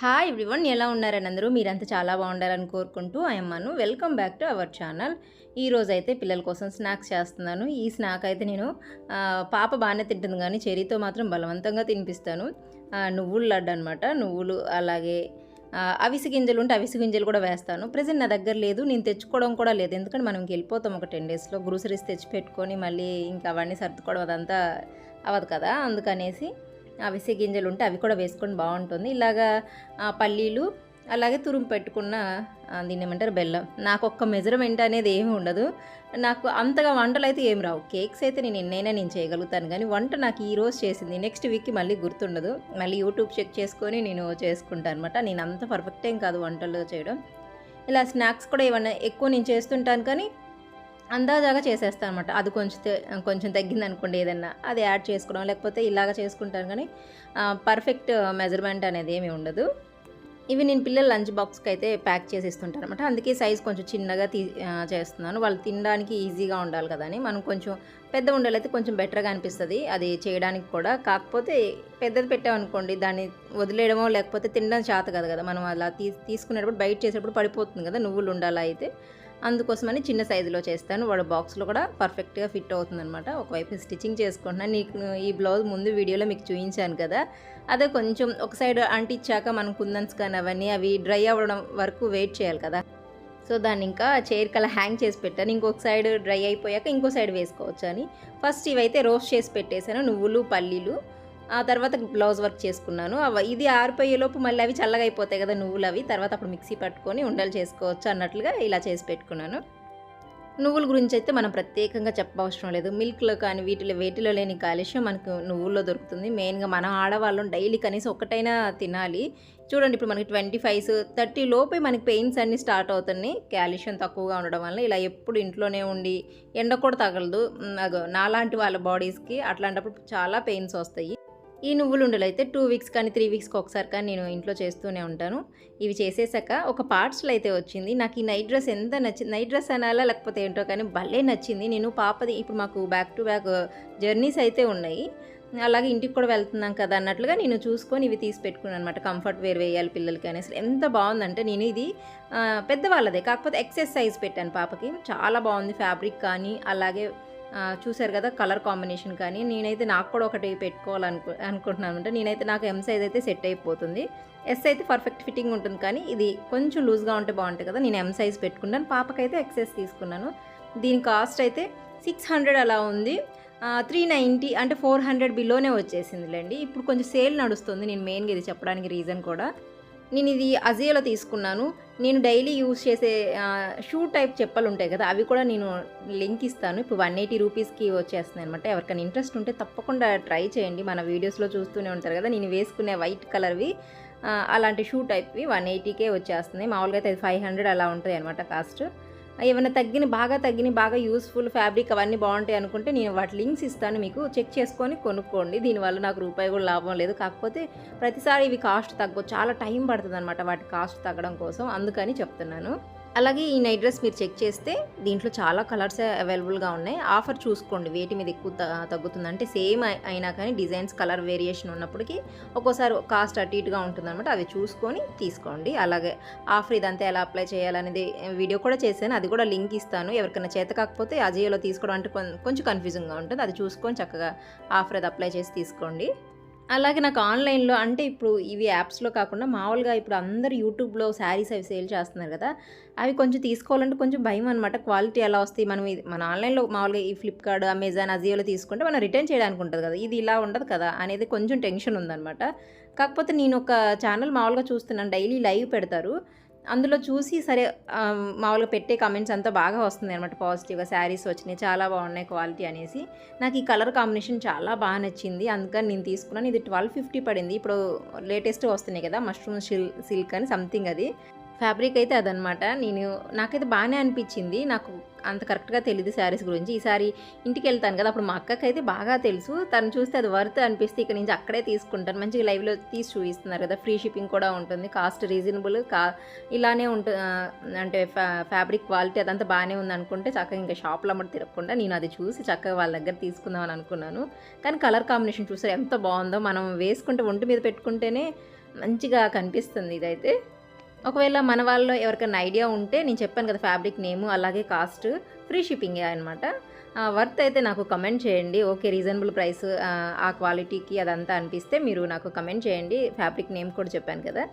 Hi everyone ఎలా ఉన్నారని అందరూ? మీరంతా చాలా బాగుండాలని కోరుకుంటూ అమ్మను welcome back to our channel ఈరోజు అయితే పిల్లల కోసం స్నాక్స్ చేస్తున్నాను. ఈ స్నాక్ అయితే నేను పాప బాగానే తింటుంది కానీ చెరీతో మాత్రం బలవంతంగా తినిపిస్తాను. నువ్వుల లడ్డు అనమాట నువ్వులు అలాగే అవిసి గింజలు ఉంటే అవిసి గింజలు కూడా వేస్తాను. ప్రజెంట్ నా దగ్గర లేదు నేను తెచ్చుకోవడం కూడా లేదు. ఎందుకంటే మనం వెళ్ళిపోతాం ఒక టెన్ డేస్లో గ్రూసరీస్ తెచ్చి పెట్టుకొని మళ్ళీ ఇంకా అవన్నీ సర్దుకోవడం అదంతా అవ్వదు కదా. అందుకనేసి అవిసె గింజలు ఉంటే అవి కూడా వేసుకొని బాగుంటుంది. ఇలాగా పల్లీలు అలాగే తురుము పెట్టుకున్న దీన్ని ఏమంటారు బెల్లం. నాకు ఒక్క మెజర్మెంట్ అనేది ఏమి ఉండదు. నాకు అంతగా వంటలు అయితే ఏం రావు. కేక్స్ అయితే నేను ఎన్నైనా నేను చేయగలుగుతాను. కానీ వంట నాకు ఈ రోజు చేసింది. నెక్స్ట్ వీక్కి మళ్ళీ గుర్తుండదు. మళ్ళీ యూట్యూబ్ చెక్ చేసుకొని నేను చేసుకుంటాను అనమాట నేను అంత పర్ఫెక్ట్ ఏం కాదు వంటలు చేయడం. ఇలా స్నాక్స్ కూడా ఏమన్నా ఎక్కువ నేను చేస్తుంటాను కానీ అందాజాగా చేసేస్తాను అనమాట అది కొంచెం కొంచెం తగ్గింది అనుకోండి ఏదన్నా అది యాడ్ చేసుకోవడం లేకపోతే ఇలాగ చేసుకుంటాను కానీ పర్ఫెక్ట్ మెజర్మెంట్ అనేది ఏమీ ఉండదు. ఇవి నేను పిల్లల లంచ్ బాక్స్కి అయితే ప్యాక్ చేసి ఇస్తుంటాను అనమాట అందుకే సైజ్ కొంచెం చిన్నగా తీ చేస్తున్నాను. వాళ్ళు తినడానికి ఈజీగా ఉండాలి కదా అని. మనం కొంచెం పెద్ద ఉండాలైతే కొంచెం బెటర్గా అనిపిస్తుంది. అది చేయడానికి కూడా. కాకపోతే పెద్దది పెట్టామనుకోండి దాన్ని వదిలేయడమో లేకపోతే తినడం చేత కదా కదా. మనం అలా తీ తీసుకునేటప్పుడు బయట చేసేటప్పుడు పడిపోతుంది కదా నువ్వులు ఉండాలా అయితే. అందుకోసమని చిన్న సైజులో చేస్తాను. వాడు బాక్స్లో కూడా పర్ఫెక్ట్గా ఫిట్ అవుతుందనమాట ఒకవైపు స్టిచ్చింగ్ చేసుకుంటున్నాను నీకు ఈ బ్లౌజ్ ముందు వీడియోలో మీకు చూపించాను కదా. అదే కొంచెం ఒక సైడ్ అంటించాక మనం కుందన్స్ కానీ అవన్నీ అవి డ్రై అవ్వడం వరకు వెయిట్ చేయాలి కదా. సో దాన్ని ఇంకా చైర్ అలా హ్యాంగ్ చేసి పెట్టాను. ఇంకొక సైడ్ డ్రై అయిపోయాక ఇంకో సైడ్ వేసుకోవచ్చు అని. ఫస్ట్ ఇవైతే రోస్ట్ చేసి పెట్టేశాను. నువ్వులు పల్లీలు ఆ తర్వాత బ్లౌజ్ వర్క్ చేసుకున్నాను. ఇది ఆరిపోయేలోపు మళ్ళీ అవి చల్లగా అయిపోతాయి కదా నువ్వులు అవి తర్వాత అప్పుడు మిక్సీ పట్టుకొని ఉండలు చేసుకోవచ్చు అన్నట్లుగా ఇలా చేసి పెట్టుకున్నాను. నువ్వుల గురించి అయితే మనం ప్రత్యేకంగా చెప్పవసరం లేదు. మిల్క్లో కానీ వీటిలో వేటిలో లేని కాలుష్యం మనకు నువ్వుల్లో దొరుకుతుంది. మెయిన్గా మనం ఆడవాళ్ళం డైలీ కనీసం ఒకటైనా తినాలి. చూడండి ఇప్పుడు మనకి ట్వంటీ ఫైవ్స్ థర్టీ లోపే మనకి పెయిన్స్ అన్నీ స్టార్ట్ అవుతున్నాయి. కాల్షియం తక్కువగా ఉండడం వల్ల ఇలా ఎప్పుడు ఇంట్లోనే ఉండి ఎండ కూడా తగలదు. అగో నాలాంటి వాళ్ళ బాడీస్కి అట్లాంటప్పుడు చాలా పెయిన్స్ వస్తాయి. ఈ నువ్వులు ఉండలు అయితే టూ వీక్స్ కానీ త్రీ వీక్స్కి ఒకసారి కానీ నేను ఇంట్లో చేస్తూనే ఉంటాను. ఇవి చేసేసాక ఒక పార్ట్స్లో అయితే వచ్చింది. నాకు ఈ నైట్ డ్రెస్ ఎంత నచ్చింది నైట్ డ్రెస్ అనాలా లేకపోతే ఏంటో కానీ భలే నచ్చింది. నేను పాపది ఇప్పుడు మాకు బ్యాక్ టు బ్యాక్ జర్నీస్ అయితే ఉన్నాయి. అలాగే ఇంటికి కూడా వెళ్తున్నాం కదా అన్నట్లుగా నేను చూసుకొని ఇవి తీసి పెట్టుకున్నాను అనమాట కంఫర్ట్ వేర్ వేయాలి పిల్లలకి అనేసి. ఎంత బాగుందంటే నేను ఇది పెద్దవాళ్ళదే. కాకపోతే ఎక్సెస్ సైజ్ పెట్టాను పాపకి. చాలా బాగుంది ఫ్యాబ్రిక్ కానీ అలాగే చూశారు కదా కలర్ కాంబినేషన్ కానీ. నేనైతే నాకు కూడా ఒకటి పెట్టుకోవాలనుకు అనుకుంటున్నాను. అంటే నేనైతే నాకు ఎం సైజ్ అయితే సెట్ అయిపోతుంది. ఎస్ అయితే పర్ఫెక్ట్ ఫిట్టింగ్ ఉంటుంది కానీ ఇది కొంచెం లూజ్గా ఉంటే బాగుంటుంది కదా. నేను ఎం సైజ్ పెట్టుకున్నాను. పాపకైతే ఎక్సెస్ తీసుకున్నాను. దీని కాస్ట్ అయితే సిక్స్ హండ్రెడ్ అలా ఉంది. త్రీ నైంటీ అంటే ఫోర్ హండ్రెడ్ బిలోనే వచ్చేసిందిలేండి. ఇప్పుడు కొంచెం సేల్ నడుస్తుంది. నేను మెయిన్గా ఇది చెప్పడానికి రీజన్ కూడా. నేను ఇది అజియోలో తీసుకున్నాను. నేను డైలీ యూస్ చేసే షూ టైప్ చెప్పలు ఉంటాయి కదా అవి కూడా నేను లింక్ ఇస్తాను. ఇప్పుడు వన్ ఎయిటీ రూపీస్కి వచ్చేస్తున్నాయి అనమాట ఎవరికైనా ఇంట్రెస్ట్ ఉంటే తప్పకుండా ట్రై చేయండి. మన వీడియోస్లో చూస్తూనే ఉంటారు కదా నేను వేసుకునే వైట్ కలర్వి అలాంటి షూ టైప్వి వన్ ఎయిటీకే వచ్చేస్తున్నాయి. మామూలుగా అయితే ఫైవ్ హండ్రెడ్ అలా ఉంటుంది అనమాట కాస్ట్. ఏమైనా తగ్గిన బాగా తగ్గిన బాగా యూస్ఫుల్ ఫ్యాబ్రిక్ అవన్నీ బాగుంటాయి అనుకుంటే నేను వాటి లింక్స్ ఇస్తాను మీకు చెక్ చేసుకొని కొనుక్కోండి. దీనివల్ల నాకు రూపాయి కూడా లాభం లేదు. కాకపోతే ప్రతిసారి ఇవి కాస్ట్ తగ్గ చాలా టైం పడుతుంది అనమాట వాటి కాస్ట్ తగ్గడం కోసం. అందుకని చెప్తున్నాను. అలాగే ఈ నైట్ డ్రెస్ మీరు చెక్ చేస్తే దీంట్లో చాలా కలర్స్ అవైలబుల్గా ఉన్నాయి. ఆఫర్ చూసుకోండి. వేటి మీద ఎక్కువ త- తగ్గుతుంది. అంటే సేమ్ అయినా కానీ డిజైన్స్ కలర్ వేరియేషన్ ఉన్నప్పటికీ ఒక్కోసారి కాస్ట్ అటు ఇటుగా ఉంటుందన్నమాట. అవి చూసుకొని తీసుకోండి. అలాగే ఆఫర్ ఇదంతా ఎలా అప్లై చేయాలనేది వీడియో కూడా చేశాను. అది కూడా లింక్ ఇస్తాను. ఎవరికైనా చేత కాకపోతే అజియోలో తీసుకోవడం అంటే కొంచెం కన్ఫ్యూజింగ్గా ఉంటుంది. అది చూసుకొని చక్కగా ఆఫర్ అది అప్లై చేసి తీసుకోండి. అలాగే నాకు ఆన్లైన్లో అంటే ఇప్పుడు ఇవి యాప్స్లో కాకుండా మామూలుగా ఇప్పుడు అందరు యూట్యూబ్లో శారీస్ అవి సేల్ చేస్తున్నారు కదా అవి కొంచెం తీసుకోవాలంటే కొంచెం భయం అనమాట క్వాలిటీ ఎలా వస్తాయి? మనం మన ఆన్లైన్లో మామూలుగా ఈ ఫ్లిప్కార్ట్ అమెజాన్ అజియోలో తీసుకుంటే మనం రిటర్న్ చేయడానికి ఉంటుంది కదా ఇది ఇలా ఉండదు కదా అనేది కొంచెం టెన్షన్ ఉందన్నమాట. కాకపోతే నేను ఒక ఛానల్ మామూలుగా చూస్తున్నాను డైలీ లైవ్ పెడతారు. అందులో చూసి సరే మామూలుగా పెట్టే కమెంట్స్ అంతా బాగా వస్తుంది అనమాట పాజిటివ్గా శారీస్ వచ్చినాయి చాలా బాగున్నాయి క్వాలిటీ అనేసి. నాకు ఈ కలర్ కాంబినేషన్ చాలా బాగా నచ్చింది. అందుకని నేను తీసుకున్నాను. ఇది ట్వెల్వ్ ఫిఫ్టీ పడింది. ఇప్పుడు లేటెస్ట్ వస్తున్నాయి కదా మష్రూమ్ సిల్క్ అని సంథింగ్ అది. ఫ్యాబ్రిక్ అయితే అదనమాట. నేను నాకైతే బాగానే అనిపించింది. నాకు అంత కరెక్ట్గా తెలియదు శారీస్ గురించి. ఈసారి ఇంటికి వెళ్తాను కదా అప్పుడు మా అక్కకి అయితే బాగా తెలుసు. తను చూస్తే అది వర్త్ అనిపిస్తే ఇక్కడ నుంచి అక్కడే తీసుకుంటాను. మంచిగా లైవ్లో తీసి చూపిస్తున్నారు కదా ఫ్రీ షిప్పింగ్ కూడా ఉంటుంది. కాస్ట్ రీజనబుల్ కా ఇలానే ఉంటుంది అంటే ఫ్యా ఫ్యాబ్రిక్ క్వాలిటీ అదంతా బాగానే ఉంది అనుకుంటే చక్కగా ఇంకా షాప్లో అమ్మటి తిరగకుండా నేను అది చూసి చక్కగా వాళ్ళ దగ్గర తీసుకుందామని అనుకున్నాను. కానీ కలర్ కాంబినేషన్ చూసారు ఎంత బాగుందో. మనం వేసుకుంటే ఒంటి మీద పెట్టుకుంటేనే మంచిగా కనిపిస్తుంది ఇదైతే. ఒకవేళ మన వాళ్ళలో ఎవరికైనా ఐడియా ఉంటే నేను చెప్పాను కదా ఫ్యాబ్రిక్ నేము అలాగే కాస్ట్ ఫ్రీ షిప్పింగే అనమాట వర్త్ అయితే నాకు కమెంట్ చేయండి. ఓకే రీజనబుల్ ప్రైస్ ఆ క్వాలిటీకి అదంతా అనిపిస్తే మీరు నాకు కమెంట్ చేయండి. ఫ్యాబ్రిక్ నేమ్ కూడా చెప్పాను కదా.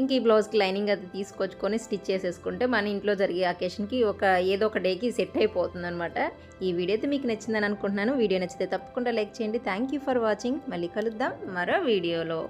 ఇంక ఈ బ్లౌజ్కి లైనింగ్ అది తీసుకొచ్చుకొని స్టిచ్ చేసేసుకుంటే మన ఇంట్లో జరిగే అకేషన్కి ఒక ఏదో ఒక డేకి సెట్ అయిపోతుంది అనమాట ఈ వీడియో అయితే మీకు నచ్చిందని అనుకుంటున్నాను. వీడియో నచ్చితే తప్పకుండా లైక్ చేయండి. థ్యాంక్ యూ ఫర్ వాచింగ్ మళ్ళీ కలుద్దాం మరో వీడియోలో.